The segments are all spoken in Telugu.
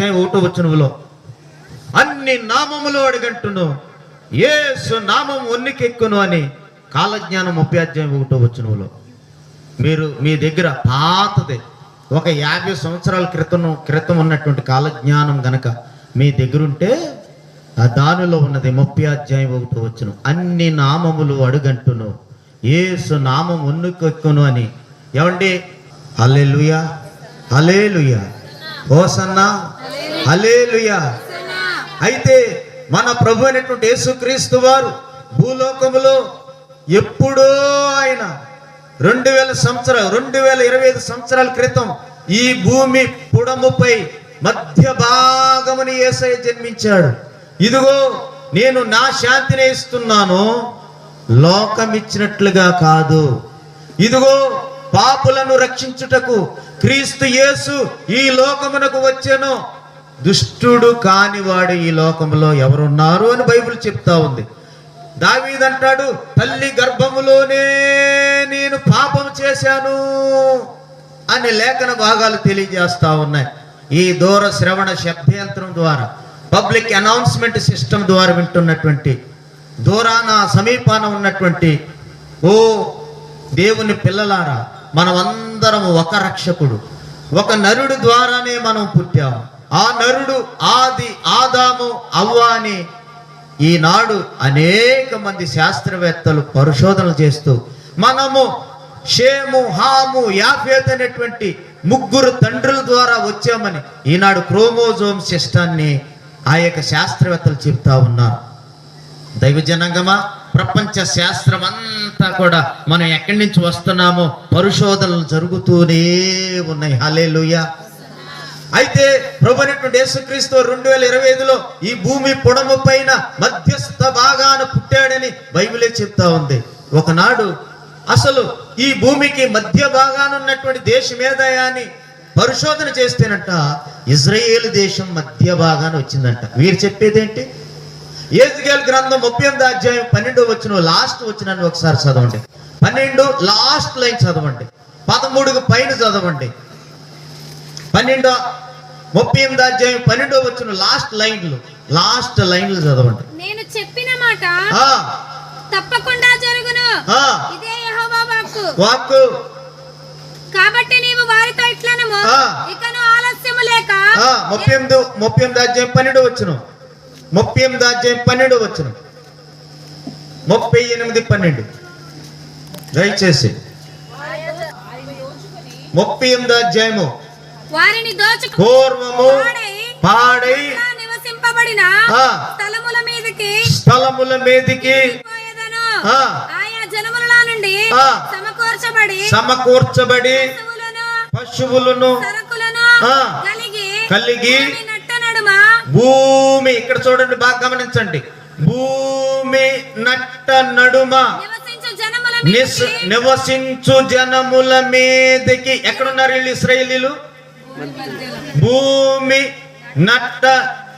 అధ్యాయం ఒకటో వచనములో అన్ని నామములు అడిగంటును ఏసు నామం ఒన్నికెక్కును అని కాలజ్ఞానం ముప్పై అధ్యాయం ఒకటో వచనములో. మీరు మీ దగ్గర పాతది ఒక యాభై సంవత్సరాల క్రితం క్రితం ఉన్నటువంటి కాలజ్ఞానం గనక మీ దగ్గరుంటే దానిలో ఉన్నది ముప్పై అధ్యాయం ఒకటో వచ్చును అన్ని నామములు అడుగంటును ఏసు నామం ఉన్నెక్కును అని. ఏమండి హల్లెలూయా! హల్లెలూయా! ఓసన్నా అలేలుయా అయితే మన ప్రభు అయినటువంటి యేసుక్రీస్తు వారు భూలోకములో ఎప్పుడో ఆయన రెండు వేల సంవత్సరాలు రెండు వేల ఇరవై ఐదు సంవత్సరాల క్రితం ఈ భూమి పుడముపై మధ్య భాగముని ఏసై జన్మించాడు. ఇదిగో నేను నా శాంతిని ఇస్తున్నాను లోకం ఇచ్చినట్లుగా కాదు. ఇదిగో పాపులను రక్షించుటకు క్రీస్తు యేసు ఈ లోకమునకు వచ్చెను దుష్టుడు కానివాడు ఈ లోకంలో ఎవరున్నారు అని బైబిల్ చెప్తా ఉంది. దావీదంటాడు తల్లి గర్భములోనే నేను పాపం చేశాను అనే లేఖన భాగాలు తెలియజేస్తా ఉన్నాయి. ఈ దూర శ్రవణ శబ్దయంత్రం ద్వారా పబ్లిక్ అనౌన్స్మెంట్ సిస్టమ్ ద్వారా వింటున్నటువంటి దూరాన సమీపాన ఉన్నటువంటి ఓ దేవుని పిల్లలారా మనమందరం ఒక రక్షకుడు ఒక నరుడు ద్వారానే మనం పుట్టాము. ఆ నరుడు ఆది ఆదాము అవ్వ అని ఈనాడు అనేక మంది శాస్త్రవేత్తలు పరిశోధనలు చేస్తూ మనము షేము హాము యాఫేత్ అనేటువంటి ముగ్గురు తండ్రుల ద్వారా వచ్చామని ఈనాడు క్రోమోజోమ్ సిస్టాన్ని ఆ యొక్క శాస్త్రవేత్తలు చెప్తా ఉన్నారు. దైవజనంగమా ప్రపంచ శాస్త్రం అంతా కూడా మనం ఎక్కడి నుంచి వస్తున్నామో పరిశోధనలు జరుగుతూనే ఉన్నాయి. హలేలుయా అయితే ప్రభు అనేటువంటి యేసుక్రీస్తు రెండు వేల ఇరవై ఐదులో ఈ భూమి పొడము పైన మధ్యస్థ భాగాన పుట్టాడని బైబిలే చెప్తా ఉంది. ఒకనాడు అసలు ఈ భూమికి మధ్య భాగాన ఉన్నటువంటి దేశం ఏదయా అని పరిశోధన చేస్తేనట ఇజ్రాయేల్ దేశం మధ్య భాగాన వచ్చిందంట. వీరు చెప్పేదేంటి? ఏజ్గేల్ గ్రంథం ముప్పై ఎనిమిది అధ్యాయం పన్నెండు వచ్చిన లాస్ట్ వచ్చినాన్ని ఒకసారి చదవండి. పన్నెండు లాస్ట్ లైన్ చదవండి. పదమూడుకు పైన చదవండి. పన్నెండో ముప్పై ఎనిమిది అధ్యాయం పన్నెండో వచ్చిన లాస్ట్ లైన్లు లాస్ట్ లైన్లు చదవండి. నేను చెప్పిన మాట ఆ. తప్పకుండా జరుగును. ఇదే యెహోవా వాక్కు. వాక్కు. కాబట్టి నీవు వారితో ఇట్లనము. ఇకను ఆలస్యము లేక ముప్పై ఎనిమిది ముప్పై ఎనిమిది అధ్యాయం పన్నెండు వచ్చును ముప్పై ఎనిమిది అధ్యాయం పన్నెండు వచ్చును ముప్పై ఎనిమిది పన్నెండు. దయచేసి. ముప్పై ఎనిమిది అధ్యాయము. వారిని దోచుకు పూర్వము పాడై నివసింపబడిన. స్థలముల మీదకి స్థలముల మీదికి. ఆయా జనముల నుండి. సమకూర్చబడి సమకూర్చబడి పశువులను సరకులను. కలిగి కలిగి భూమి ఇక్కడ చూడండి బాగా గమనించండి భూమి నట్ట నడుమ నివసించు జనముల నిస్ మీదకి నివసించు జనముల మీదకి ఎక్కడున్నారు వీళ్ళు ఇస్రాయేలీలు భూమి నట్ట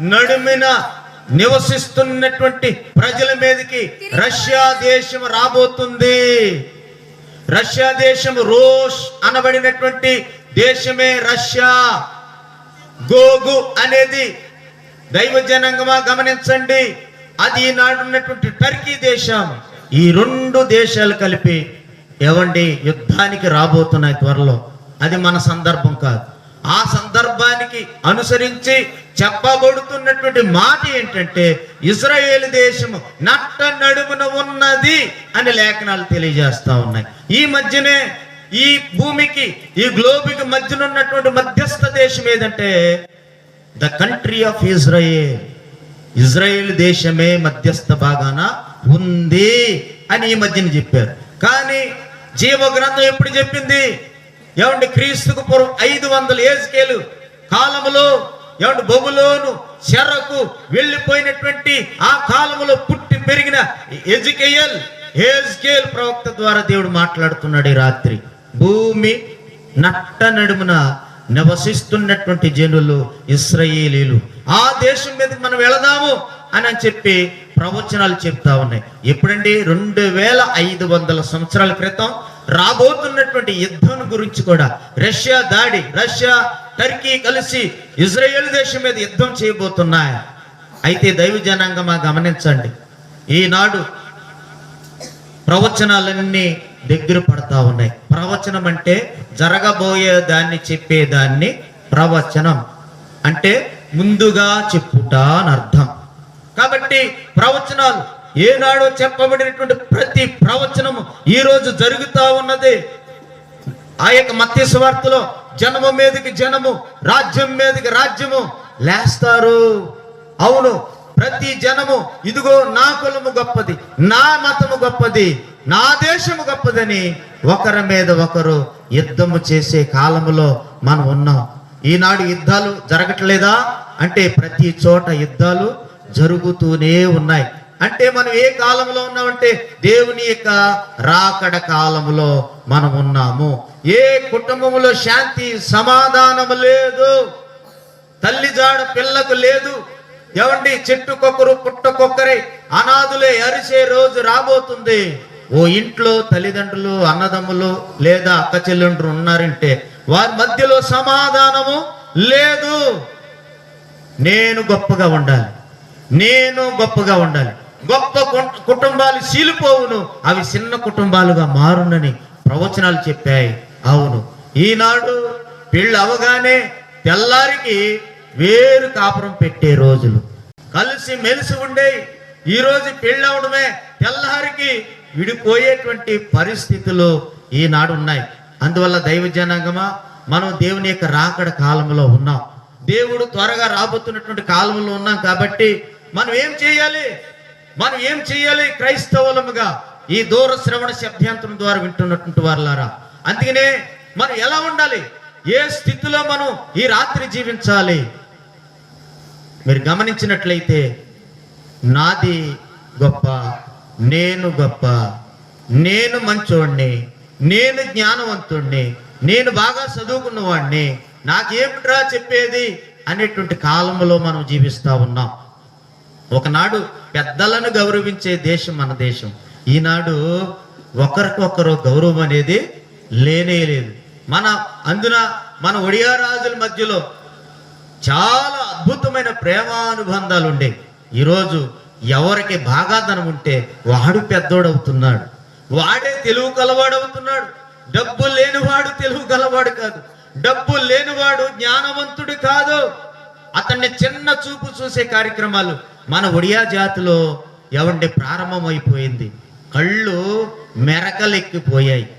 నడుమిన నివసిస్తున్నటువంటి ప్రజల మీదకి రష్యా దేశం రాబోతుంది. రష్యా దేశం రోష్ అనబడినటువంటి దేశమే రష్యా. గోగు అనేది దైవ జనంగమా గమనించండి. అది ఈనాడు ఉన్నటువంటి టర్కీ దేశం. ఈ రెండు దేశాలు కలిపి ఏవండి యుద్ధానికి రాబోతున్నాయి త్వరలో. అది మన సందర్భం కాదు. ఆ సందర్భానికి అనుసరించి చెప్పబడుతున్నటువంటి మాట ఏంటంటే ఇజ్రాయేల్ దేశము నట్ట నడుమున ఉన్నది అని లేఖనాలు తెలియజేస్తా ఉన్నాయి. ఈ మధ్యనే ఈ భూమికి ఈ గ్లోబికి మధ్యన ఉన్నటువంటి మధ్యస్థ దేశం ఏదంటే the country of Israel. Israel దేశమే మధ్యస్థ భాగాన ఉంది అని ఈ మధ్యన చెప్పారు. కానీ జీవ గ్రంథం ఎప్పుడు చెప్పింది? ఏమండి క్రీస్తుకు పూర్వం ఐదు వందల ఏజ్కేలు కాలములో ఏమంటే బొబులోను చెరకు వెళ్ళిపోయినటువంటి ఆ కాలంలో పుట్టి పెరిగిన ఎజుకేయల్ హేజ్కేల్ ప్రవక్త ద్వారా దేవుడు మాట్లాడుతున్నాడు ఈ రాత్రి. భూమి నట్ట నడుమున నివసిస్తున్నటువంటి జనులు ఇస్రయేలీలు. ఆ దేశం మీదకి మనం వెళదాము అని అని చెప్పి ప్రవచనాలు చెప్తా ఉన్నాయి. ఎప్పుడండి? రెండు వేల ఐదు వందల సంవత్సరాల క్రితం రాబోతున్నటువంటి యుద్ధం గురించి కూడా రష్యా దాడి రష్యా టర్కీ కలిసి ఇజ్రాయేల్ దేశం మీద యుద్ధం చేయబోతున్నాయి. అయితే దైవ జనాంగమా గమనించండి. ఈనాడు ప్రవచనాలన్నీ దగ్గర పడతా ఉన్నాయి. ప్రవచనం అంటే జరగబోయే దాన్ని చెప్పేదాన్ని ప్రవచనం. అంటే ముందుగా చెప్పుట అని అర్థం. కాబట్టి ప్రవచనాలు ఏనాడో చెప్పబడినటువంటి ప్రతి ప్రవచనము ఈ రోజు జరుగుతా ఉన్నది. ఆ యొక్క మత్స్యవార్తలో జనము మీదకి జనము రాజ్యం మీదకి రాజ్యము లేస్తారు. అవును ప్రతి జనము ఇదిగో నా కులము గొప్పది నా మతము గొప్పది నా దేశము గొప్పదని ఒకరి మీద ఒకరు యుద్ధము చేసే కాలములో మనం ఉన్నాం. ఈనాడు యుద్ధాలు జరగట్లేదా? అంటే ప్రతి చోట యుద్ధాలు జరుగుతూనే ఉన్నాయి. అంటే మనం ఏ కాలంలో ఉన్నామంటే దేవుని యొక్క రాకడ కాలంలో మనం ఉన్నాము. ఏ కుటుంబంలో శాంతి సమాధానము లేదు. తల్లి జాడ పిల్లకు లేదు. ఎవండి చెట్టుకొక్కరు పుట్టకొక్కరే అనాథులే అరిసే రోజు రాబోతుంది. ఓ ఇంట్లో తల్లిదండ్రులు అన్నదమ్ములు లేదా అక్క చెల్లెండ్రు ఉన్నారంటే వారి మధ్యలో సమాధానము లేదు. నేను గొప్పగా ఉండాలి. నేను గొప్పగా ఉండాలి. గొప్ప కుటుంబాలు సీలిపోవును. అవి చిన్న కుటుంబాలుగా మారునని ప్రవచనాలు చెప్పాయి. అవును. ఈనాడు పెళ్ళి అవగానే తెల్లారికి వేరు కాపురం పెట్టే రోజులు. కలిసి మెలిసి ఉండే ఈ రోజు పెళ్ళి అవడమే తెల్లారికి విడిపోయేటువంటి పరిస్థితులు ఈనాడు ఉన్నాయి. అందువల్ల దైవ జనాంగమా మనం దేవుని యొక్క రాకడ కాలంలో ఉన్నాం. దేవుడు త్వరగా రాబోతున్నటువంటి కాలంలో ఉన్నాం కాబట్టి మనం ఏం చేయాలి? మనం ఏం చేయాలి? క్రైస్తవులముగా ఈ దూర శ్రవణ శబ్దాంతరం ద్వారా వింటున్నటువంటి వారులారా. అందుకనే మనం ఎలా ఉండాలి? ఏ స్థితిలో మనం ఈ రాత్రి జీవించాలి? మీరు గమనించినట్లయితే నాది గొప్ప నేను గొప్ప నేను మంచోడిని నేను జ్ఞానవంతుణ్ణి నేను బాగా చదువుకున్నవాడిని నాకేమిట్రా చెప్పేది? అనేటువంటి కాలంలో మనం జీవిస్తా ఉన్నాం. ఒకనాడు పెద్దలను గౌరవించే దేశం మన దేశం. ఈనాడు ఒకరికొకరు గౌరవం అనేది లేనే లేదు. మన అందున మన ఒడియా రాజుల మధ్యలో చాలా అద్భుతమైన ప్రేమానుబంధాలు ఉండే. ఈరోజు ఎవరికి బాగాధనం ఉంటే వాడు పెద్దోడవుతున్నాడు. వాడే తెలుగు కలవాడవుతున్నాడు డబ్బు లేనివాడు తెలుగు గలవాడు కాదు. డబ్బు లేనివాడు జ్ఞానవంతుడు కాదు. అతన్ని చిన్న చూపు చూసే కార్యక్రమాలు మన ఒడియా జాతిలో ఎవండి ప్రారంభమైపోయింది? కళ్ళు మెరకలెక్కిపోయాయి.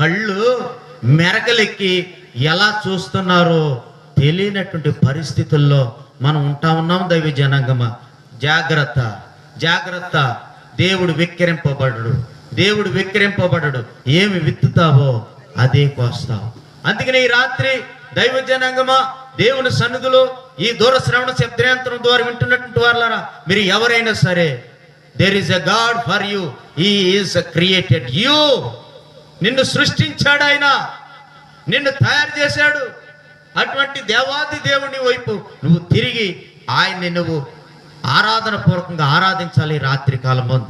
కళ్ళు మెరకలెక్కి ఎలా చూస్తున్నారో తెలియనటువంటి పరిస్థితుల్లో మనం ఉంటా ఉన్నాం దైవ జనాంగమ? జాగ్రత్త జాగ్రత్త. దేవుడు విక్రింపబడడు దేవుడు విక్రింపబడడు ఏమి విత్తుతావో అదే కోస్తావు. అందుకని ఈ రాత్రి దైవ జనాంగమా దేవుని సన్నిధిలో ఈ దూర శ్రవణ శబ్దాంతరం ద్వారా వింటున్నటువంటి వారులారా మీరు ఎవరైనా సరే there is a god for you is is created you నిన్ను సృష్టించాడు ఆయన. నిన్ను తయారు చేశాడు. అటువంటి దేవాది దేవుని వైపు నువ్వు తిరిగి ఆయన్ని నువ్వు ఆరాధన పూర్వకంగా ఆరాధించాలి రాత్రి కాలం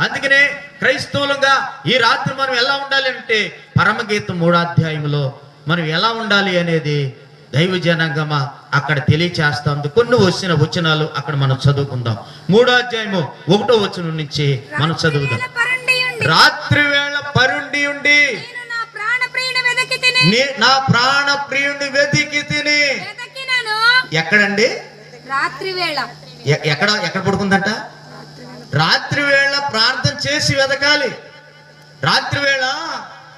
అందుకనే క్రైస్తవులుగా ఈ రాత్రి మనం ఎలా ఉండాలి అంటే పరమగీతం మూడాధ్యాయంలో మనం ఎలా ఉండాలి అనేది దైవ జనాంగమా అక్కడ తెలియచేస్తాం కొన్ని వచ్చిన వచనాలు అక్కడ మనం చదువుకుందాం. మూడో అధ్యాయము ఒకటో వచనం నుంచి మనం చదువుదాం. రాత్రి వేళ పరుండి ఉండి. నా ప్రాణ ప్రియుని వెతికి తిని. ఎక్కడండి? రాత్రి వేళ. ఎక్కడ ఎక్కడ పడుకుందంట? రాత్రి వేళ ప్రార్థన చేసి వెతకాలి రాత్రి వేళ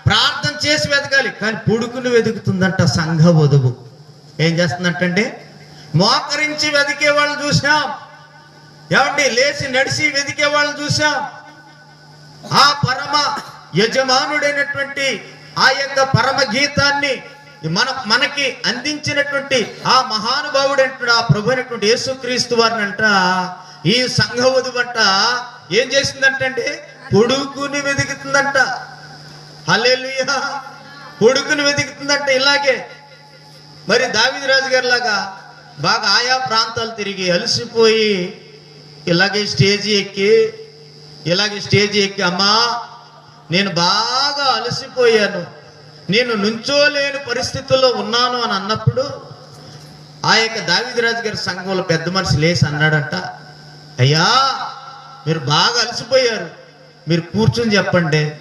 ప్రార్థన చేసి వెతకాలి కానీ పొడుకులు వెతుకుతుందంట సంఘ వధువు. ఏం చేస్తుందంటండి? మోకరించి వెతికే వాళ్ళు చూసాం ఏమండి? లేచి నడిచి వెతికే వాళ్ళు చూసాం ఆ పరమ యజమానుడైనటువంటి ఆ యొక్క పరమ గీతాన్ని మన మనకి అందించినటువంటి ఆ మహానుభావుడైనటువంటి ఆ ప్రభు అయినటువంటి యేసుక్రీస్తు వారిని అంట ఈ సంఘ అంట ఏం చేసిందంటే పొడుకుని వెతుకుతుందంట. హల్లెలూయా. కొడుకును వెతుకుతుందంటే ఇలాగే. మరి దావిది రాజు గారి లాగా బాగా ఆయా ప్రాంతాలు తిరిగి అలసిపోయి ఇలాగే స్టేజి ఎక్కి ఇలాగే స్టేజ్ ఎక్కి అమ్మా నేను బాగా అలసిపోయాను. నేను నుంచోలేని పరిస్థితుల్లో ఉన్నాను అని అన్నప్పుడు ఆ యొక్క దావిదిరాజు గారి సంఘంలో పెద్ద మనిషి లేసి అన్నాడంట అయ్యా మీరు బాగా అలసిపోయారు. మీరు కూర్చుని చెప్పండి.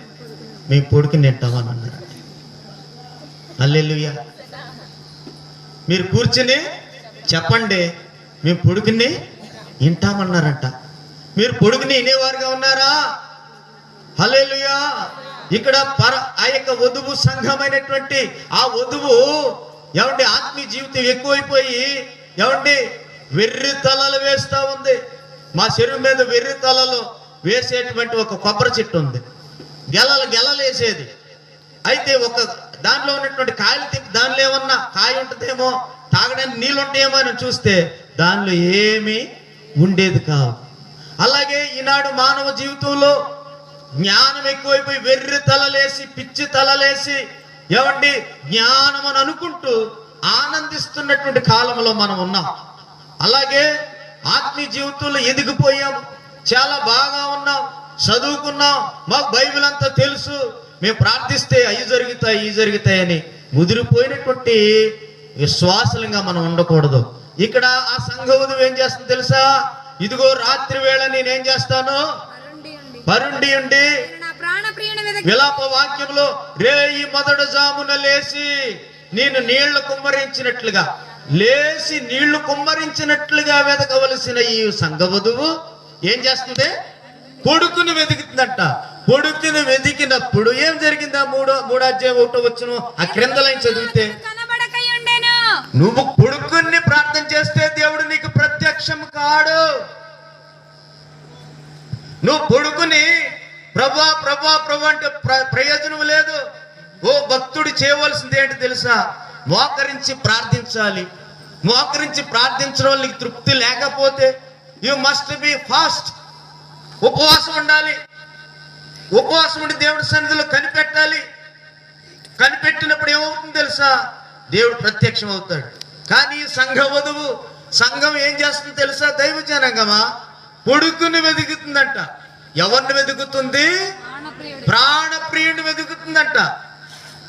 మేము పొడికి నెట్టామని అన్నాడు అల్లెలుయ్య మీరు కూర్చుని చెప్పండి మేము పొడుకుని వింటామన్నారంట. మీరు పొడుగుని వినేవారుగా ఉన్నారా? హలేలుయా ఇక్కడ పర ఆ యొక్క వధువు సంఘమైనటువంటి ఆ వధువు ఏమండి ఆత్మీయ జీవితం ఎక్కువైపోయి ఏమండి వెర్రి తలలు వేస్తూ ఉంది. మా చెరువు మీద వెర్రి తలలు వేసేటువంటి ఒక కొబ్బరి చెట్టు ఉంది. గెలలు గెలలేసేది. అయితే ఒక దాంట్లో ఉన్నటువంటి కాయలు తిప్పి దానిలో ఏమన్నా కాయ ఉంటుందేమో తాగడానికి నీళ్ళు ఉంటాయేమో అని చూస్తే దానిలో ఏమీ ఉండేది కావు అలాగే ఈనాడు మానవ జీవితంలో జ్ఞానం ఎక్కువైపోయి వెర్రి తలలేసి పిచ్చి తలలేసి ఏమండి జ్ఞానం అని అనుకుంటూ ఆనందిస్తున్నటువంటి కాలంలో మనం ఉన్నాం. అలాగే ఆత్మీయ జీవితంలో ఎదిగిపోయాం. చాలా బాగా ఉన్నాం. చదువుకున్నాం మాకు బైబిల్ అంతా తెలుసు. మేము ప్రార్థిస్తే అవి జరుగుతాయి ఇవి జరుగుతాయని ముదిరిపోయినటువంటి విశ్వాసంగా మనం ఉండకూడదు. ఇక్కడ ఆ సంఘవధు ఏం చేస్తుంది తెలుసా? ఇదిగో రాత్రి వేళ నేనేం చేస్తాను? పరుండి ఉండి. విలాప వాక్యంలో రేయి మొదటి జామున లేచి నేను నీళ్ళు కుమ్మరించినట్లుగా లేచి నీళ్ళు కుమ్మరించినట్లుగా వెతకవలసిన ఈ సంఘవధువు ఏం చేస్తుంది? కొడుకుని వెతుకుతుందంట కొడుకుని వెతికినప్పుడు ఏం జరిగిందా మూడో మూడో అధ్యాయం ఒకటో వచ్చును ఆ క్రింద లైన్ చదివితే నువ్వు కొడుకుని ప్రార్థన చేస్తే దేవుడు నీకు ప్రత్యక్షం కాడు. నువ్వు కొడుకుని ప్రభా ప్రభా ప్రభు అంటే ప్ర- ప్రయోజనం లేదు. ఓ భక్తుడు చేయవలసింది ఏంటి తెలుసా? మోకరించి ప్రార్థించాలి. మోకరించి ప్రార్థించడం నీకు తృప్తి లేకపోతే యు మస్ట్ బి ఫాస్ట్. ఉపవాసం ఉండాలి. ఉపవాసం ఉండి దేవుడి సన్నిధిలో కనిపెట్టాలి. కనిపెట్టినప్పుడు ఏమవుతుంది తెలుసా? దేవుడు ప్రత్యక్షం అవుతాడు కానీ సంఘ వధువు సంఘం ఏం చేస్తుంది తెలుసా దైవ జనాంగమా కొడుకుని వెతుకుతుందంట. ఎవరిని వెతుకుతుంది? ప్రాణ ప్రియుడు ప్రాణ ప్రియుడిని వెతుకుతుందంట.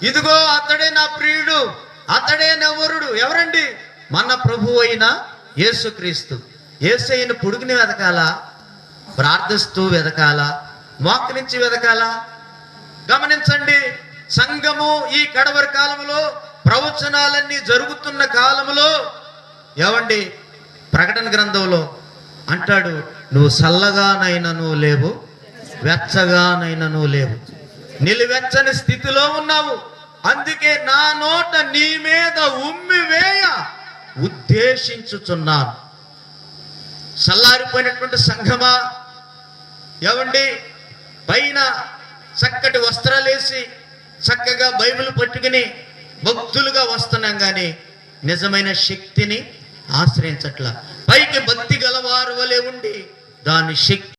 ఇదిగో అతడే నా ప్రియుడు అతడే నా వరుడు. ఎవరండి? మన ప్రభు అయిన యేసుక్రీస్తు. యేసయ్యను పొడుగుని వెతకాలా? ప్రార్థిస్తూ వెదకాల మోకరించి వెదకాల. గమనించండి సంఘము ఈ కడవరి కాలంలో ప్రవచనాలన్నీ జరుగుతున్న కాలంలో ఏమండి ప్రకటన గ్రంథంలో అంటాడు నువ్వు చల్లగానైనను లేవు వెచ్చగానైనను లేవు. నిలువెచ్చని స్థితిలో ఉన్నావు. అందుకే నా నోట నీ మీద ఉమ్మివేయ ఉద్దేశించుచున్నాను. చల్లారిపోయినటువంటి సంఘమా? ఏమండి? పైన చక్కటి వస్త్రాలేసి చక్కగా బైబిల్ పట్టుకుని భక్తులుగా వస్తున్నాం కానీ నిజమైన శక్తిని ఆశ్రయించట్ల. పైకి భక్తి గలవారు వలె ఉండి దాని శక్తి